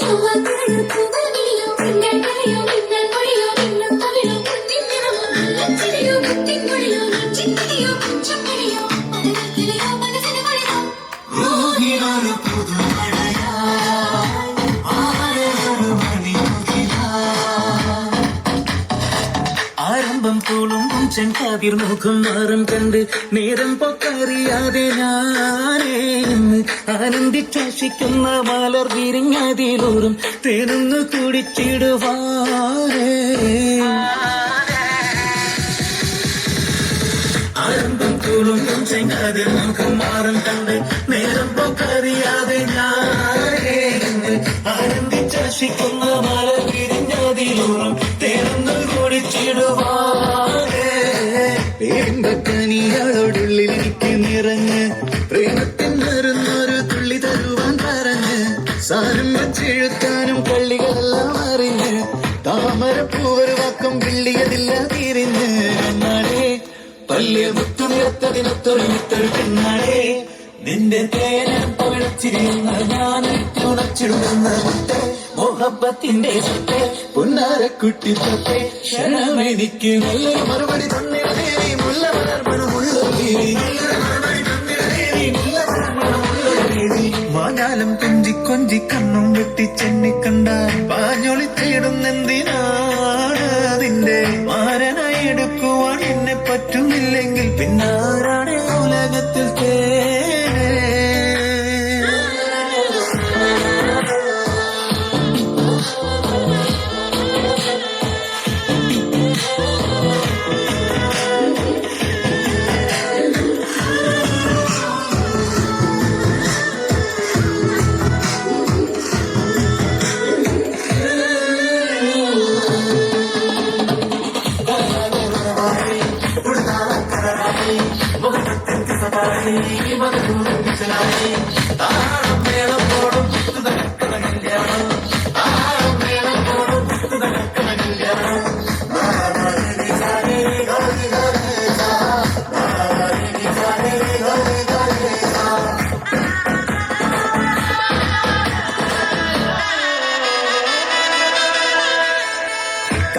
喜欢的人不。തുളുമ്പും ചെങ്കാതിർ മുഖം മാറും കണ്ട് നേരം പൊക്കറിയാതെ ഞാനേ ഇന്ന് ആനന്ദിച്ചാശിക്കുന്ന മലർ വിരിഞ്ഞതിലൂറും തേനൊന്ന് കുടിച്ചിടുവാനേ. ആരംഭം തുളുമ്പും ചെങ്കാതിർ മുഖം മാറും കണ്ട് നേരം പൊക്കറിയാതെ ഞാനേ ആനന്ദിച്ചാശിക്കുന്ന മലർ എനിക്ക് നിറഞ്ഞ് പ്രേമത്തിൻ മരുന്നൊരു തുള്ളി തരുവാൻ പറഞ്ഞ് സാരം വെച്ചെഴുത്താനും കള്ളികളെല്ലാം അറിഞ്ഞ് താമരപ്പൂവർ വാക്കം പിള്ളിയതില്ല തിരിഞ്ഞ്. എന്നാടേ പല്ലിയ മുത്തുനിറത്തതിനൊത്തൊരു പെണ്ണാടേ നിന്റെ തേനം പവിഴച്ചിരിയുന്ന ഞാൻ ഉണച്ചിടുന്ന മുട്ട മോഹബത്തിന്റെ സത്തെ പുന്നാരക്കുട്ടി തൊട്ടേ ക്ഷണമെനിക്ക് നല്ലൊരു മറുപടി തന്നെ മുല്ല മാഞ്ഞാലും കൊഞ്ചി കണ്ണും വെട്ടി ചെന്നി കണ്ടാൽ പാഞ്ഞൊളി തേടുന്നെന്തിനാണ് അതിന്റെ മാരനായി എടുക്കുവാൻ എന്നെ പറ്റുന്നില്ലെങ്കിൽ പിന്നാരാണ്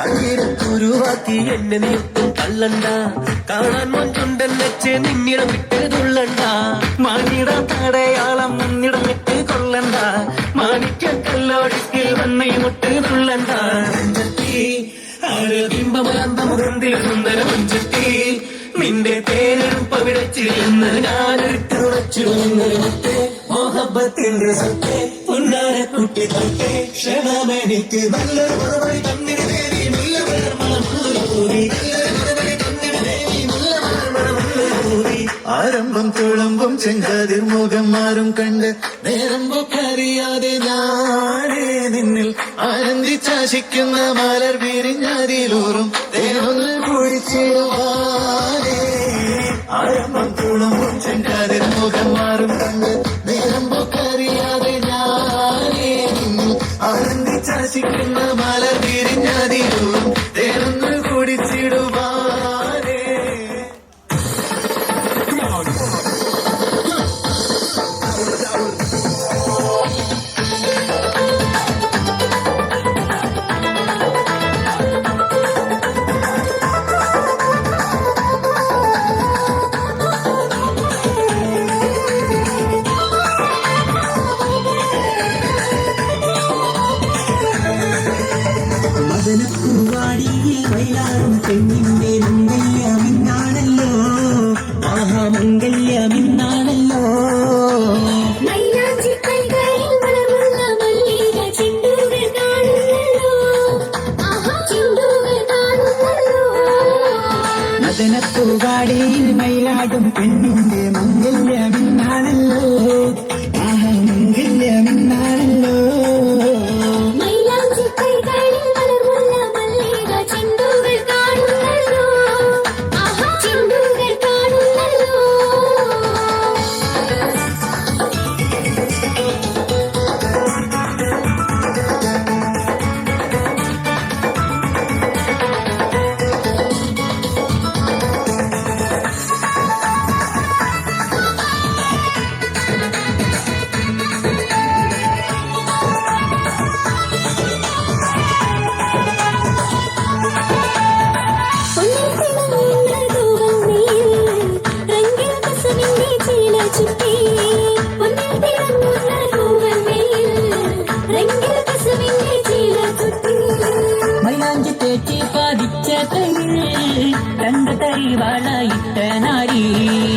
കണ്ണീരക്കുരുവാക്കി എന്നെ നീക്കും തള്ളണ്ട കാണാൻ മൊഞ്ചുണ്ടൻ വെച്ച് നിന്നിടം വിട്ട് തുള്ളണ്ട. മാനിട തടയാളം മുന്നിടം വിട്ട് കൊള്ളണ്ട. മാണിക്ക കല്ലോടിക്കിൽ വന്നീ മുട്ട് തുള്ളണ്ട. മഞ്ചത്തി ആരബിംബമലന്തമുഖന്തിൽ സുന്ദര മഞ്ചത്തി നിന്റെ തേനും ഉറച്ചിരുന്ന് മുട്ടേ മോഹബത്തിന്റെ സത്തെ പുന്നാര കുട്ടി തട്ടെ ക്ഷണമെനിക്ക് നല്ലൊരു മറുപടി ആരംഭം തുളമ്പും ചെങ്കതിർ മുഖം മാറും കണ്ട് നേരം പൊക്കറിയാതെ ഞാനേ നിന്നിൽ ആനന്ദിച്ചാശിക്കുന്ന മലർ വിരിഞ്ഞതിലൂറും ദേവങ്ങൾ കുഴിച്ചിടുവാനേ. ആരംഭം തുളമ്പും ചെങ്കാതിർ മുഖം മാറും ആഹാ തരി വളയിട്ട നാരി.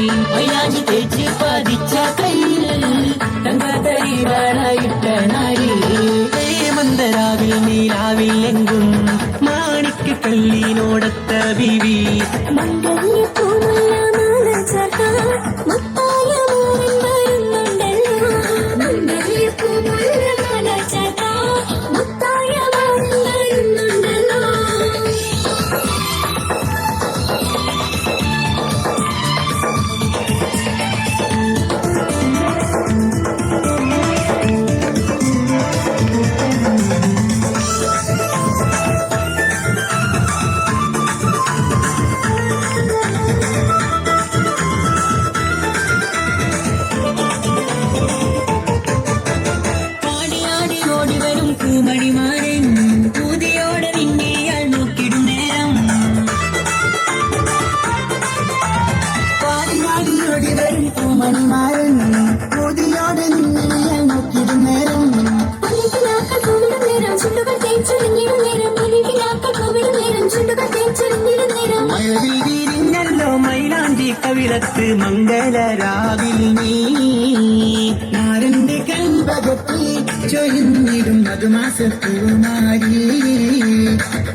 മൈലാഞ്ചി തേച്ച് പതിച്ച കയ്യിൽ തങ്ക വളയിട്ട നാരി. ഹേമന്തരാവിൽ നീലാവിൽ എങ്കും മാണിക്ക് കല്ലിനോടത്ത ബിവി മൈലാഞ്ചി കവിളത്ത് മംഗളരാവിൽ നീ. നാരന്റെ കൽവകത്തിൽ ചൊരിഞ്ഞിടും മധുമാസത്തുമാരി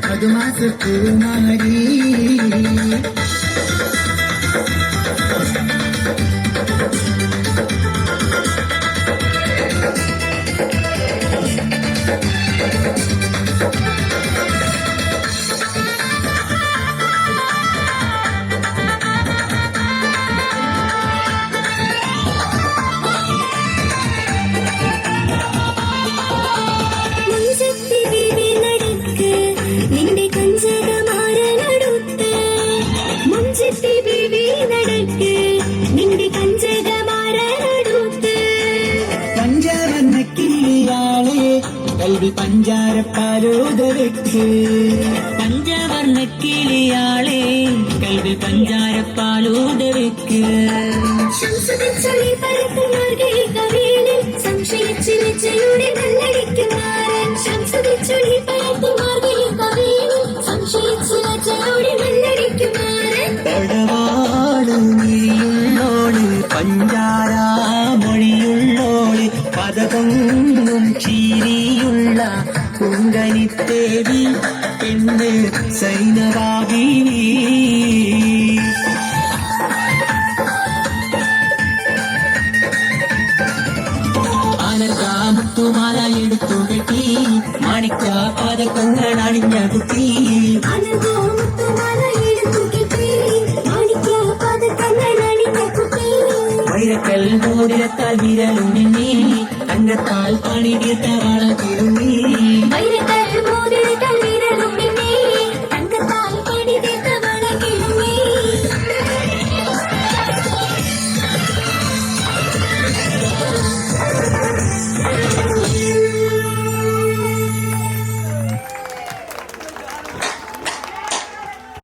മധുമാസത്തുമാരി മുഞ്ചത്തി കൽവി പഞ്ചാരപ്പാലോദരക്ക്. പഞ്ചവർണ കിളിയാളെ കൽവി കവിയണിൽ സംശയിച്ച് ചീരിയുള്ള കുങ്കനിത്തേവി പെണ്ണ് സൈനവാബി ആനന്ദാമുത്തുമാല എടുത്തു കെട്ടി മാണിക്ക പതക്കങ്ങൾ അണിഞ്ഞ മുത്തുമാല കുട്ടി വൈരക്കൽ മോതിരത്താൽ വിരലും നിന്നി തങ്കത്താൽ പണി തീർത്ത വള തിരുന്നി. വൈരക്കൽ മോതിരത്തിൽ